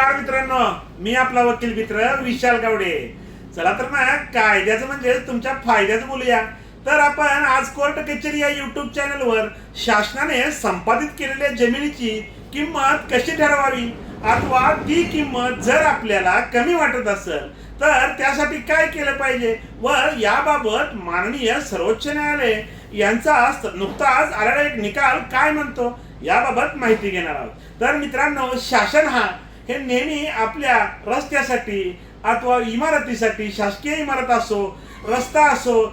नमस्कार मित्रांनो मी आपला वकील मित्र विशाल गावडे. चला तर ना कायद्याचं म्हणजे तुमच्या फायद्याचं बोलूया. तर आपण आज कोर्ट कचेरी या युट्यूब चॅनलवर शासनाने संपादित केलेल्या जमिनीची किंमत कशी ठरवावी? अथवा ती किंमत जर आपल्याला कमी वाटत असेल तर त्यासाठी काय केलं पाहिजे? व याबाबत माननीय सर्वोच्च न्यायालय यांचा नुकताच आलेला एक निकाल काय म्हणतो? याबाबत माहिती घेणार आहोत. तर मित्रांनो शासन हा हे नेहमी आपल्या रस्त्यासाठी अथवा इमारतीसाठी शासकीय इमारत असो रस्ता असो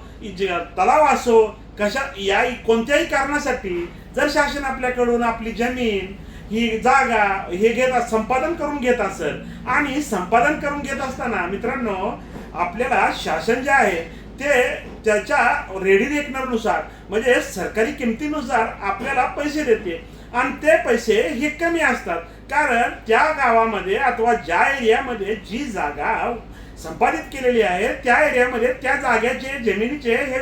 तलाव असो कशा या कोणत्याही कारणासाठी जर शासन आपल्याकडून आपली जमीन ही जागा हे घेत संपादन करून घेत असेल आणि संपादन करून घेत असताना मित्रांनो आपल्याला शासन जे आहे ते त्याच्या रेडी रेकनरनुसार म्हणजे सरकारी किमतीनुसार आपल्याला पैसे देते. आणि ते पैसे हे कमी असतात. कारण त्या गावामध्ये अथवा ज्या एरियामध्ये जी जागा संपादित केलेली आहे त्या एरियामध्ये त्या जागेचे जमिनीचे हे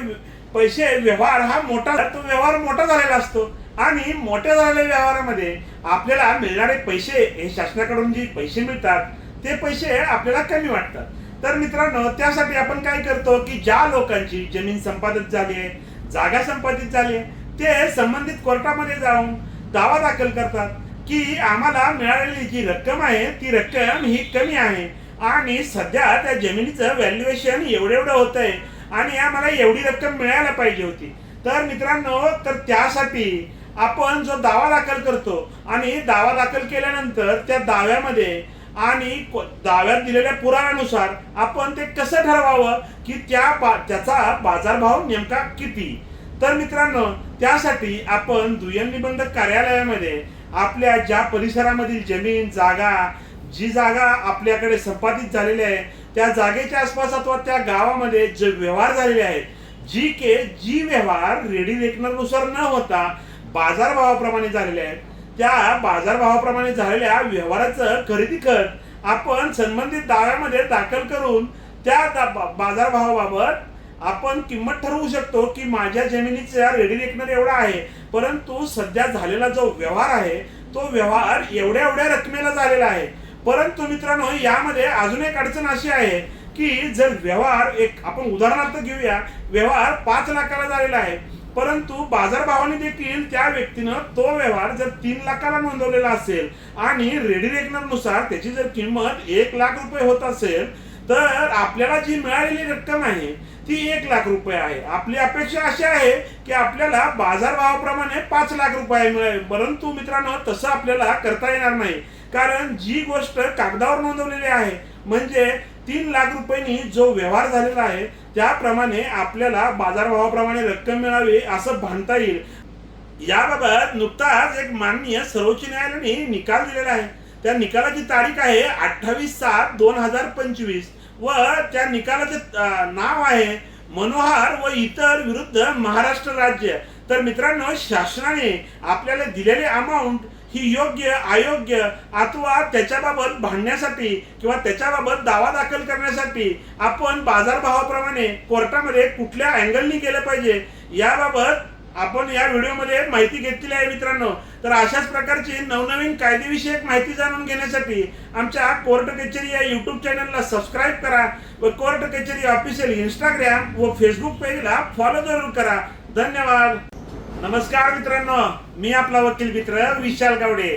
पैसे व्यवहार हा मोठा तो व्यवहार मोठा झालेला असतो. आणि मोठ्या झालेल्या व्यवहारामध्ये आपल्याला मिळणारे पैसे हे शासनाकडून जे पैसे मिळतात ते पैसे आपल्याला कमी वाटतात. तर मित्रांनो त्यासाठी आपण काय करतो की ज्या लोकांची जमीन संपादित झाली आहे जागा संपादित झाली आहे ते संबंधित कोर्टामध्ये जाऊन दावा दाखल करतात. की आम्हाला मिळालेली जी रक्कम आहे ती रक्कम ही कमी आहे. आणि सध्या त्या जमिनीचं व्हॅल्युएशन एवढं एवढं होत आहे. आणि आम्हाला एवढी रक्कम मिळायला पाहिजे होती. तर मित्रांनो तर त्यासाठी आपण जो दावा दाखल करतो आणि दावा दाखल केल्यानंतर त्या दाव्यामध्ये आणि दाव्यात दिलेल्या पुराव्यानुसार आपण ते कसं ठरवावं की त्या बा- त्याचा बाजारभाव नेमका किती? तर मित्रांनो त्यासाठी आपण दुय्यम निबंधक कार्यालयामध्ये आपल्या ज्या परिसरामधील जमीन जागा जी जागा आपल्याकडे संपादित झालेली आहे त्या जागेच्या आसपास अथवा त्या गावामध्ये जे व्यवहार झालेले आहेत जी के जी व्यवहार रेडी रेकनरनुसार न होता बाजारभावाप्रमाणे झालेले आहेत. त्या बाजारभावाप्रमाणे झालेल्या व्यवहाराचं खरेदी खत आपण संबंधित दाव्यामध्ये दाखल करून त्या दा- बाजारभावाबाबत आपण किंमत ठरवू शकतो की माझ्या जमिनीचा रेडी रेकनर एवढा आहे परंतु सध्या झालेला जो व्यवहार आहे तो व्यवहार एवढ्या एवढ्या रकमेला झालेला आहे. परंतु मित्रांनो यामध्ये अजून एक अडचण अशी आहे की जर व्यवहार एक आपण उदाहरणार्थ घेऊया व्यवहार पाच लाखाला झालेला आहे परंतु बाजारभावाने देखील त्या व्यक्तीनं तो व्यवहार जर तीन लाखाला नोंदवलेला असेल आणि रेडी रेकनरनुसार त्याची जर किंमत एक लाख रुपये होत असेल तर आपल्याला जी मिळालेली रक्कम आहे ती एक लाख रुपये आहे. आपली अपेक्षा अशी आहे की आपल्याला बाजारभावाप्रमाणे पाच लाख रुपये मिळेल. परंतु मित्रांनो तसं आपल्याला करता येणार नाही. कारण जी गोष्ट कागदावर नोंदवलेली आहे म्हणजे तीन लाख रुपयांनी जो व्यवहार झालेला आहे त्याप्रमाणे आपल्याला बाजारभावाप्रमाणे रक्कम मिळावी असं भानता येईल. याबाबत नुकताच एक माननीय सर्वोच्च न्यायालयाने निकाल दिलेला आहे. त्या निकालाची तारीख आहे अठ्ठावीस सात दोन हजार पंचवीस. व त्या निकालाचे नाव आहे मनोहर व इतर विरुद्ध महाराष्ट्र राज्य. तर मित्रांनो शासनाने आपल्याला दिलेले अमाऊंट ही योग्य अयोग्य अथवा त्याच्याबाबत भांडण्यासाठी किंवा त्याच्याबाबत दावा दाखल करण्यासाठी आपण बाजारभावाप्रमाणे कोर्टामध्ये कुठल्या अँगलनी केलं पाहिजे? याबाबत आपण या व्हिडिओमध्ये माहिती घेतलेली आहे मित्रांनो. तर अशाच प्रकारची नवनवीन कायदेविषयक माहिती जाणून घेण्यासाठी आमच्या कोर्ट कचेरी या यूट्यूब चॅनलला सबस्क्राईब करा व कोर्ट कचेरी ऑफिशियल इंस्टाग्राम व फेसबुक पेजला फॉलो जरूर करा. धन्यवाद. नमस्कार मित्रांनो. मी आपला वकील मित्र विशाल गावडे.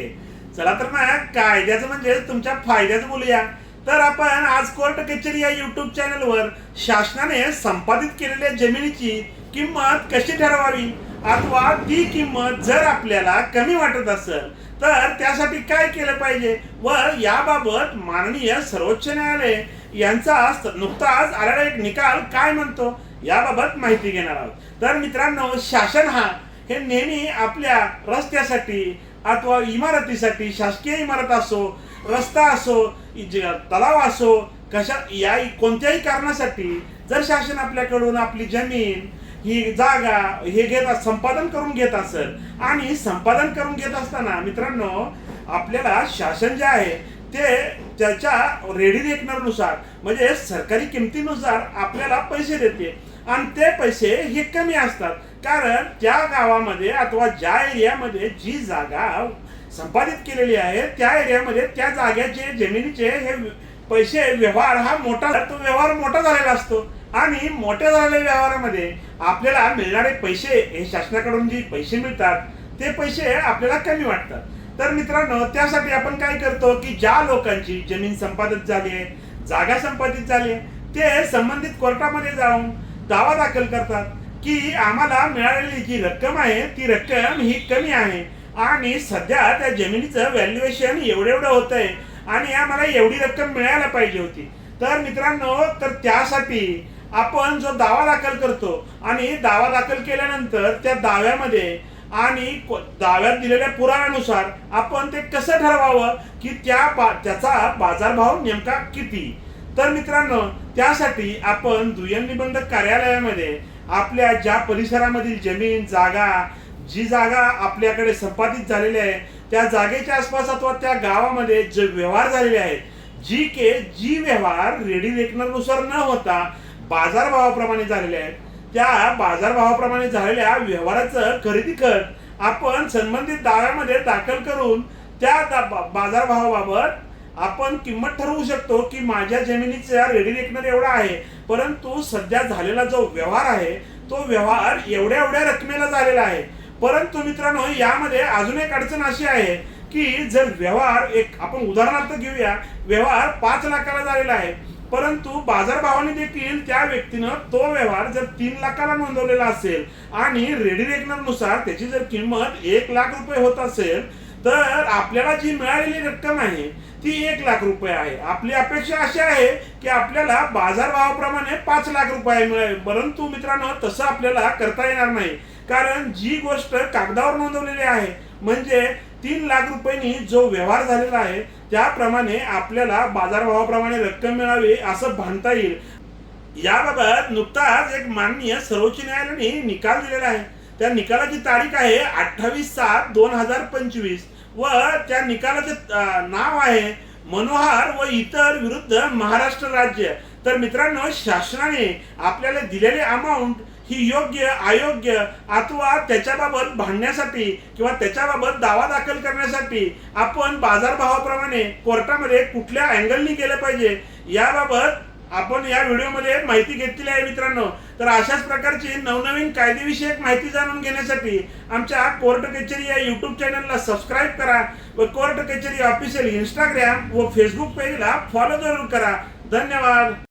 चला तर ना कायद्याचं म्हणजे तुमच्या फायद्याचं बोलूया. तर आपण आज कोर्ट कचेरी या युट्यूब चॅनलवर शासनाने संपादित केलेल्या जमिनीची किंमत कशी ठरवावी? अथवा ती किंमत जर आपल्याला कमी वाटत असेल तर त्यासाठी काय केलं पाहिजे? व याबाबत माननीय सर्वोच्च न्यायालय यांचा नुकताच आलेला एक निकाल काय म्हणतो? याबाबत माहिती घेणार आहोत. तर मित्रांनो शासन हा हे नेहमी आपल्या रस्त्यासाठी अथवा इमारतीसाठी शासकीय इमारत असो रस्ता असो तलाव असो कशा या कोणत्याही कारणासाठी जर शासन आपल्याकडून आपली जमीन ही जागा हे घेत संपादन करून घेत असत आणि संपादन करून घेत असताना मित्रांनो आपल्याला शासन जे आहे ते त्याच्या रेडी रेकनरनुसार म्हणजे सरकारी किमतीनुसार आपल्याला पैसे देते. आणि ते पैसे हे कमी असतात. कारण त्या गावामध्ये अथवा ज्या एरियामध्ये जी जागा संपादित केलेली आहे त्या एरियामध्ये त्या जाग्याचे जमिनीचे हे पैसे व्यवहार हा मोठा तो व्यवहार मोठा झालेला असतो. आणि मोठ्या झालेल्या व्यवहारामध्ये आपल्याला मिळणारे पैसे हे शासनाकडून जे पैसे मिळतात ते पैसे आपल्याला कमी वाटतात. तर मित्रांनो त्यासाठी आपण काय करतो की ज्या लोकांची जमीन संपादित झाली आहे जागा संपादित झाली आहे ते संबंधित कोर्टामध्ये जाऊन दावा दाखल करतात की आम्हाला मिळालेली जी रक्कम आहे ती रक्कम ही कमी आहे. आणि सध्या त्या जमिनीचं व्हॅल्युएशन एवढं एवढं होत आहे आणि आम्हाला एवढी रक्कम मिळायला पाहिजे होती. तर मित्रांनो तर त्यासाठी आपण जो दावा दाखल करतो आणि दावा दाखल केल्यानंतर त्या दाव्यामध्ये आणि दाव्यात दिलेल्या पुराव्यानुसार आपण ते कसं ठरवावं? की त्या बा- त्याचा बाजारभाव नेमका किती? तर मित्रांनो त्यासाठी आपण दुय्यम निबंध कार्यालयामध्ये आपल्या ज्या परिसरामधील जमीन जागा जी जागा आपल्याकडे संपादित झालेली आहे त्या जागेच्या आसपास अथवा त्या गावामध्ये जे व्यवहार झालेले आहेत जी के जी व्यवहार रेडी रेकनरनुसार न होता बाजारभावाप्रमाणे झालेल्या आहेत. त्या बाजारभावाप्रमाणे झालेल्या व्यवहाराचं खरेदी खत आपण संबंधित दाव्यामध्ये दाखल करून त्या दा- बा- बाजारभावाबाबत आपण किंमत ठरवू शकतो की माझ्या जमिनीचा रेडी रेकनर एवढा आहे. परंतु सध्या झालेला जो व्यवहार आहे तो व्यवहार एवढ्या एवढ्या रकमेला झालेला आहे. परंतु मित्रांनो यामध्ये अजून एक अडचण अशी आहे की जर व्यवहार एक आपण उदाहरणार्थ घेऊया. व्यवहार पाच लाखाला झालेला आहे. परंतु बाजारभावाने देखील त्या व्यक्तीनं तो व्यवहार जर तीन लाखाला नोंदवलेला असेल आणि रेडी रेकनरनुसार त्याची जर किंमत एक लाख रुपये होत असेल तर आपल्याला जी मिळालेली रक्कम आहे ती एक लाख रुपये आहे. आपली अपेक्षा अशी आहे की आपल्याला बाजारभावाप्रमाणे पाच लाख रुपये मिळेल. परंतु मित्रांनो तसं आपल्याला करता येणार नाही. कारण जी गोष्ट कागदावर नोंदवलेली आहे म्हणजे तीन लाख रुपयांनी जो व्यवहार झालेला आहे त्याप्रमाणे आपल्याला बाजारभावाप्रमाणे रक्कम मिळावी असं भांडता येईल. याबाबत नुकताच एक माननीय सर्वोच्च न्यायालयाने निकाल दिलेला आहे. त्या निकालाची तारीख आहे अठ्ठावीस सात दोन हजार पंचवीस व त्या निकालाचे नाव आहे मनोहर व इतर विरुद्ध महाराष्ट्र राज्य. तर मित्रांनो शासनाने आपल्याला दिलेले अमाऊंट ही योग्य अयोग्य अथवा त्याच्याबाबत भांडण्यासाठी किंवा त्याच्याबाबत दावा दाखल करण्यासाठी आपण बाजारभावाप्रमाणे कोर्टामध्ये कुठल्या अँगलनी केलं पाहिजे याबाबत आपण या व्हिडिओमध्ये माहिती घेतलेली आहे मित्रांनो. तर अशाच प्रकारची नवनवीन कायदेविषयक माहिती जाणून घेण्यासाठी आमच्या कोर्ट कचेरी या यूट्यूब चॅनलला सबस्क्राईब करा व कोर्ट कचेरी ऑफिशियल इंस्टाग्राम व फेसबुक पेजला फॉलो जरूर करा. धन्यवाद.